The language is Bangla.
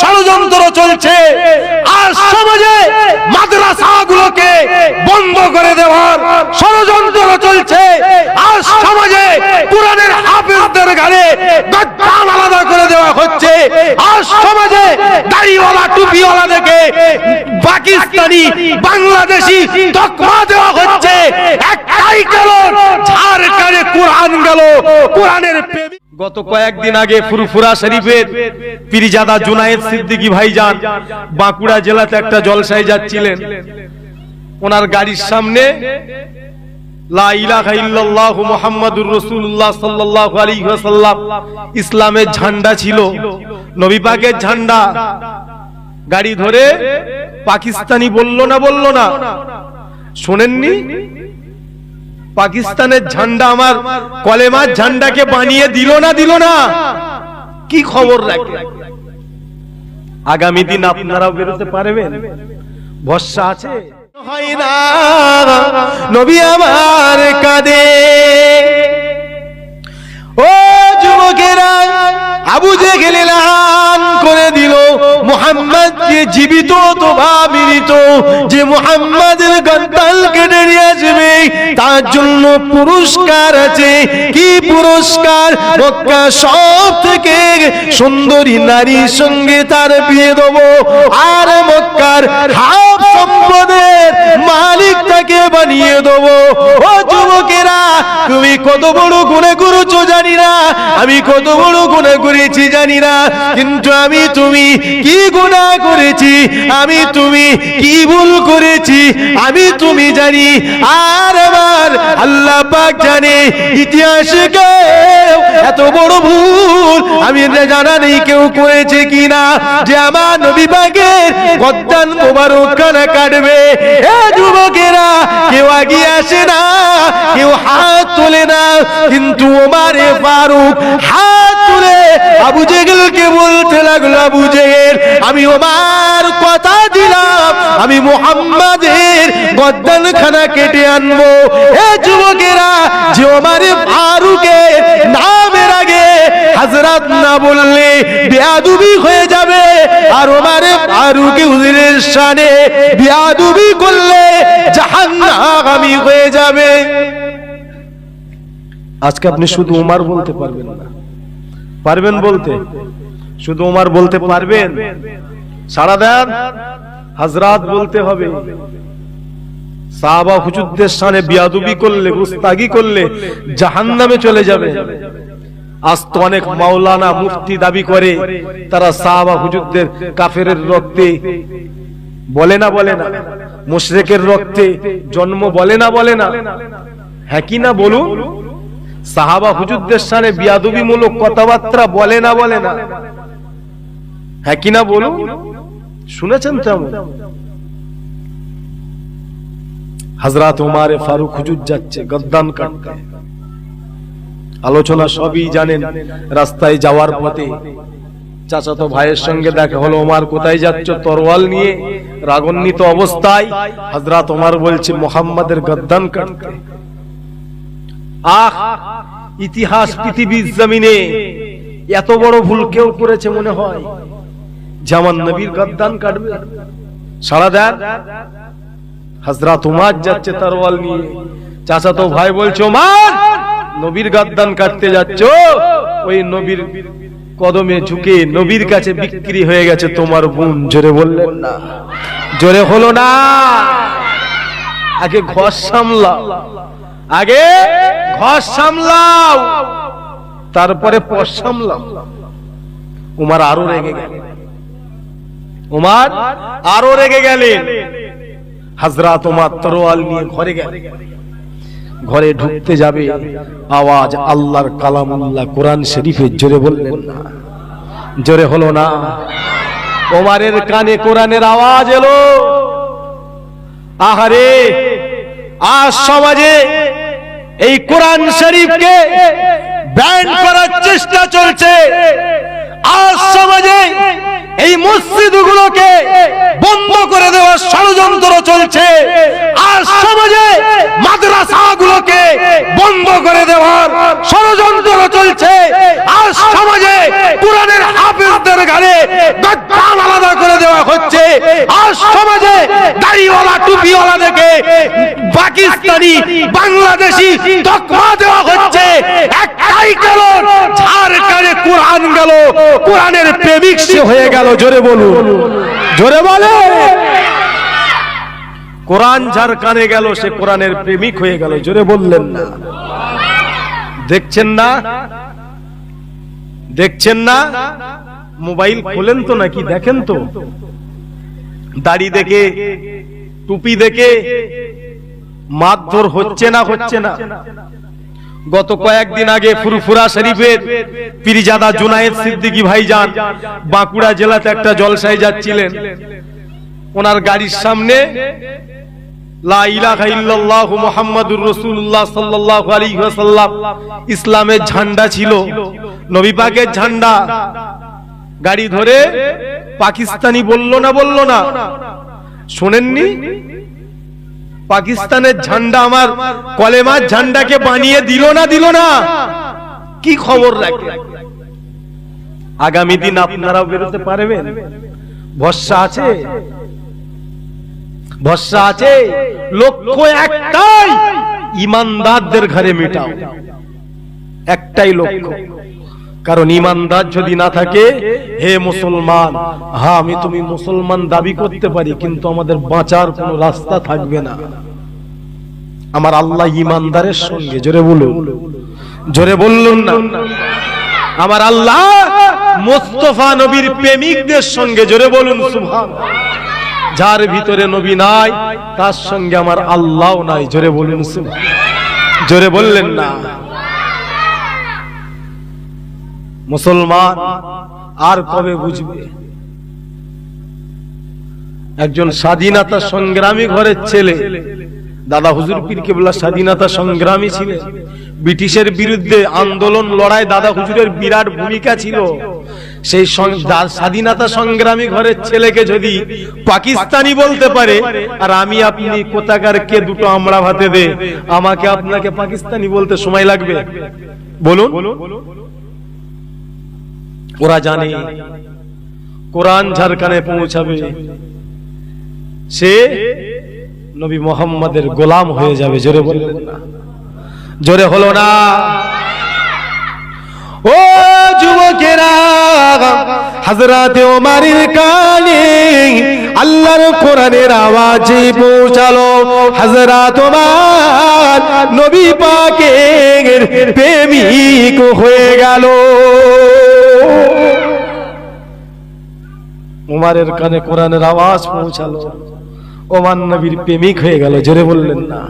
ষড়যন্ত্র চলছে। আর সমাজে মাদ্রাসাগুলোকে বন্ধ করে দেওয়ার ষড়যন্ত্র চলছে। আর সমাজে কোরআনের হাফিজদের গালে গদ্দান আলাদা করে দেওয়া হচ্ছে। আর সমাজে দাড়িওয়ালা, টুপিওয়ালা দেখে পাকিস্তানি, বাংলাদেশি তকমা দেওয়া হচ্ছে। একটাই কারণ, ঝাড়খণ্ডে কোরআন গেল, কোরআনের প্রেমিক গত কয়েকদিন আগে ফুরফুরা শরীফের পিরিজাদা জুনায়েদ সিদ্দিকী ভাইজান বাঁকুড়া জেলাতে একটা জলসায় যাচ্ছিলেন। ওনার গাড়ির সামনে ইসলামের ঝান্ডা ছিল, নবী পাকের ঝান্ডা। গাড়ি ধরে পাকিস্তানি বলল না বলল না, শোনেননি? পাকিস্তানের ঝান্ডা আমার কলেমার ঝান্ডাকে বানিয়ে দিল না দিল না? কি খবর রাখে? আগামী দিন আপনারাও বেরোতে পারবেন। ভরসা আছে? হয় না নবী আমার কাঁদে। ও যুবকেরা আবু জেহেল এলান করে দিল মোহাম্মদকে জীবিত অথবা মৃত, যে মোহাম্মদের গদ্দাল কেটে নিয়ে আসবে, তার জন্য পুরস্কার আছে। কি পুরস্কার? মক্কা সব থেকে সুন্দরী নারীর সঙ্গে তার বিয়ে দেবো। আর মক্কার হাফ সম্পদের মালিক তাকে বানিয়ে দেবো। ও যুবকেরা, তুমি কত বড় গুণে করেছ জানি না। আমি কত বড় গুণা করেছি জানি না। কিন্তু আমি, তুমি কি গুণা করেছি, আমি তুমি কি ভুল করেছি, আমি তুমি জানি, আর আমার আল্লাহ পাক জানে। ইতিহাসে কেউ এত বড় ভুল আমি জানা নেই কেউ করেছে কিনা, যে আমার নবী পাকের গদ্দান মোবারক কানা কাটবে। এ যুবকেরা, কেউ আগে আসে না, কেউ হাত তোলে না, কিন্তু ওমারে ফারুক হাত তুলে আবু জেগেলকে বলতে লাগল, আবু জেগেল আমি ওমার কথা দিলাম, আমি মোহাম্মদের গদ্দান খানা কেটে আনব। এ যুবকেরা যে ওমারে ফারুকের নামের আগে হাজরাত না বললে বেয়াদুবি হয়ে যাবে। আর ওমারে ফারুকে হুজুরের শানে বেয়াদুবি করলে জাহান্নামী হয়ে যাবে। আজকে আপনি শুধু উমার বলতে পারবেন না। পারবেন বলতে? শুধু উমার বলতে পারবেন? সারা দেন? হাজরাত বলতে হবে। সাহাবা হুজুরদের সামনে বিয়াদুবি করলে, গুস্তাগি করলে জাহান্নামে চলে যাবে। আজ তো অনেক মাওলানা মুফতি দাবি করে, তারা সাহাবা হুজুরদের কাফের রক্তে বলে না বলে না। মুশরেকের রক্তে জন্ম বলে না বলে না। হ্যাঁ কি না বলুন? সাহাবা হুজুরদের সামনে বিয়াদবিমূলক কথাবার্তা বলে না বলে না। হ্যাঁ কি না বলুন? শুনেছেন তেমন হাজরাত ওমারে ফারুক হুজুর যাচ্ছে, গদ্দান কাটতে। আলোচনা সবই জানেন, রাস্তায় যাওয়ার পথে। চাচাতো ভাইয়ের সঙ্গে দেখা হলো ওমার কোথায় যাচ্ছ, তরোয়াল নিয়ে, রাগান্বিত অবস্থায় হজরত ওমার বলছে, মোহাম্মদের গদ্দান কাটতে। আহ, ইতিহাস পৃথিবীর জমিনে, এত বড় ভুল কেউ করেছে মনে হয়? যেমন নবীর গদ্দান কাটবে সারা দেন। হজরত উমার যাচ্ছে তরোয়াল নিয়ে। চাচাতো ভাই বলছো ওমার নবীর গদ্দান কাটতে যাচ্ছ? ওই নবীর কদমে ঝুঁকে নবীর কাছে বিক্রি হয়ে গেছে তোমার বোন। জোরে বললেন না। জোরে হলো না। আগে ঘর সামলাও। আগে ঘর সামলাও। তারপরে পর সামলাও। উমার আরও রেগে গেল। উমার আরও রেগে গেলেন। হাজরাত উমার তরোয়াল নিয়ে ঘরে গেলেন ঘরে ঢুকতে যাবে, আওয়াজ আল্লাহর কালামুল্লাহ কোরআন শরীফের জোরে বললেন না। জোরে হলো না। ওমারের কানে কোরআনের আওয়াজ এলো। আহারে, আজ সমাজে এই কোরআন শরীফকে ব্যান করার চেষ্টা চলছে। আজ সমাজে এই মসজিদ গুলোকে বন্ধ করে দেওয়ার ষড়যন্ত্র চলছে। আর সমাজে মাদ্রাসাগুলোকে বন্ধ করে দেওয়ার ষড়যন্ত্র চলছে। আর সমাজে কোরআনের ঘাড়ে গদ্দান আলাদা করে দেওয়া হচ্ছে। আর সমাজে দাড়িওয়ালা, টুপিওয়ালা দেখে পাকিস্তানি, বাংলাদেশি তকমা দেওয়া হচ্ছে। একটাই কারণ, ঝাড়খণ্ডে কোরআন গেল। কোরআনের প্রেমিক সে হয়ে গেল, জোরে বলুন। জোরে বলে। কোরআন যার কানে গেল, সে কোরআনের প্রেমিক হয়ে গেল, জোরে বললেন না। দেখছেন না? দেখছেন না? মোবাইল খোলেন তো নাকি? দেখেন তো। দাড়ি দেখে, টুপি দেখে, মারধর হচ্ছে না হচ্ছে না। গত কয়েকদিন আগে ফুরফুরা শরীফের পিরিজাদা জুনায়েদ সিদ্দিকী ভাইজান বাঁকুড়া জেলাতে একটা জলসায় যাচ্ছিলেন। ওনার গাড়ির সামনে ইসলামের ঝান্ডা ছিল। নবী পাকের ঝান্ডা। গাড়ি ধরে পাকিস্তানি বলল না বলল না। শোনেননি? পাকিস্তানের ঝান্ডা আমার, কলেমার ঝান্ডাকে বানিয়ে দিল না দিল না। কি খবর রাখে? আগামী দিন আপনারাও বেরোতে পারবেন। ভরসা আছে? ভরসা আছে? লক্ষ্য একটাই, ইমানদারদের ঘরে মেটাও। একটাই লক্ষ্য। কারণ ইমানদার যদি না থাকে, হে মুসলমান হ্যাঁ আমি তুমি মুসলমান দাবি করতে পারি, কিন্তু আমাদের বাঁচার কোনো রাস্তা থাকবে না। আমার আল্লাহ ইমানদারের সঙ্গে, জোরে বলুন, জোরে বললুন না। আমার আল্লাহ মোস্তফা নবীর প্রেমিকদের সঙ্গে, জোরে বলুন, সুবহান। যার ভিতরে নবী নাই, তার সঙ্গে আমার আল্লাহ নাই, জোরে বলুন। জোরে বললেন না। মুসলমান আর কবে বুঝবে? একজন স্বাধীনতা সংগ্রামী ঘরের ছেলে। দাদা হুজুর পীর কেবলা স্বাধীনতা সংগ্রামী ছিলেন ব্রিটিশের বিরুদ্ধে আন্দোলন লড়াই দাদা হুজুরের বিরাট ভূমিকা ছিল। সেই স্বাধীনতা সংগ্রামী ঘরের ছেলেকে যদি পাকিস্তানি বলতে পারে, আর আমি আপনি কোথাকার, কে দুটো আমড়া ভাতে দে? আমাকে আপনাকে পাকিস্তানি বলতে সময় লাগবে। বলুন। ওরা জানে। কোরআন ঝাড়খানে পৌঁছাবে। সে নবী মোহাম্মদের গোলাম হয়ে যাবে। জোরে বললেন না। জোরে হলো না। ও যুবকেরা হযরত ওমরের কানে আল্লাহর কোরআনের আওয়াজে পৌঁছালো। হযরত ওমর নবী পাকের প্রেমিক হয়ে গেল। উমারের কানে কোরআনের আওয়াজ পৌঁছালো। ওমান নবীর প্রেমিক হয়ে গেল। জোরে বললেন না।